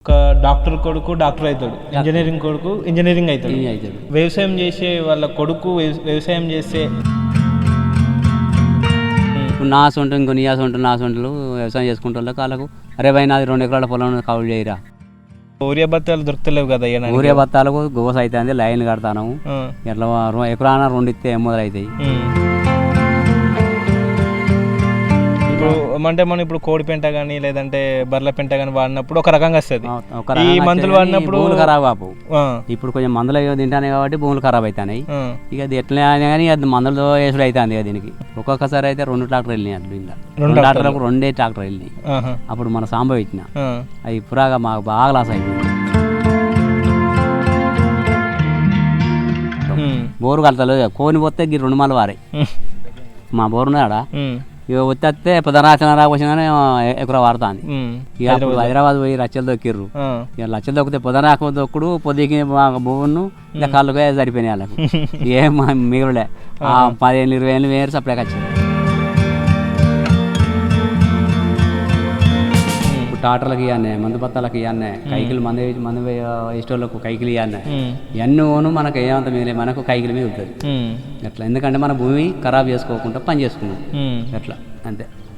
ఒక డాక్టర్ కొడుకు డాక్టర్ అవుతాడు. ఇంజనీరింగ్ కొడుకు ఇంజనీరింగ్ అవుతాడు. వ్యవసాయం చేసే వాళ్ళ కొడుకు వ్యవ- వ్యవసాయం చేసే నా సొంట ఇంకో నీ సొంట నా సొంటలు వ్యవసాయం చేసుకుంటే వాళ్ళకు అరే భయ్ నాది రెండు ఎకరాల పొలం కౌలు చేయరా. ఊరియా బత్తాలు దొరుకుతలేవు కదా ఇయ్యడానికి. ఊరే బత్తాలకు గోస అవుతుంది లైన్ కడతాను ఎట్లా ఎకరాన రెండు ఇస్తే మొదలవుతాయి అంటే మనం ఇప్పుడు కోడి పెంట కానీ లేదంటే బర్రెల పెంట కానీ వాడినప్పుడు ఒక రకంగా వస్తుంది. ఈ మందులు వాడినప్పుడు భూములు ఖరాబ్ కాపు ఇప్పుడు కొంచెం మందులు తింటానే కాబట్టి భూములు ఖరాబ్ అవుతాయి ఆ, ఇక అది ఎట్లా అయినా కానీ అది మందులతో వేసుడు అవుతుంది ఇక దీనికి. ఒక్కొక్కసారి అయితే రెండు ట్రాక్టర్ వెళ్ళినాయి అట్లు రెండు ట్రాక్టర్లకు రెండే ట్రాక్టర్ వెళ్ళినాయి. అప్పుడు మన ఆ, అవి పురాగా మాకు బాగా లాస్ అయిపోయింది. బోరు కడతలేదు కోని పోతే రెండు మాలు వారాయి మా బోరు ఉన్నాడ ఉమ్, ఇక వచ్చేస్తే ప్రధాన రాకపోయినా ఎక్కడ వాడుతుంది ఇక అప్పుడు హైదరాబాద్. పోయి లచ్చలు దొక్కిర్రు. ఇక లచ్చలు దొక్కితే పొద్దున దొక్కుడు పొద్దుకి భూమును ఇక కాళ్ళుగా సరిపోయినాయి వాళ్ళకు. ఏం మా మిగులులే. ఆ పదిహేను ఇరవై ఏళ్ళు వేరు సప్లైకి వచ్చింది టాటర్లకు ఇవన్నీ మందు పత్తాలకు ఇవన్నీ కైకిలు మందు మందు ఇష్టోళ్ళకు కైకిలు ఇవన్నీ ఓను మనకు ఏమంత మిగిలే మనకు కైకిలు మీద ఉంటుంది. అట్లా ఎందుకంటే మన భూమి ఖరాబ్ చేసుకోకుండా పని చేసుకున్నాం. అట్లా అంతే.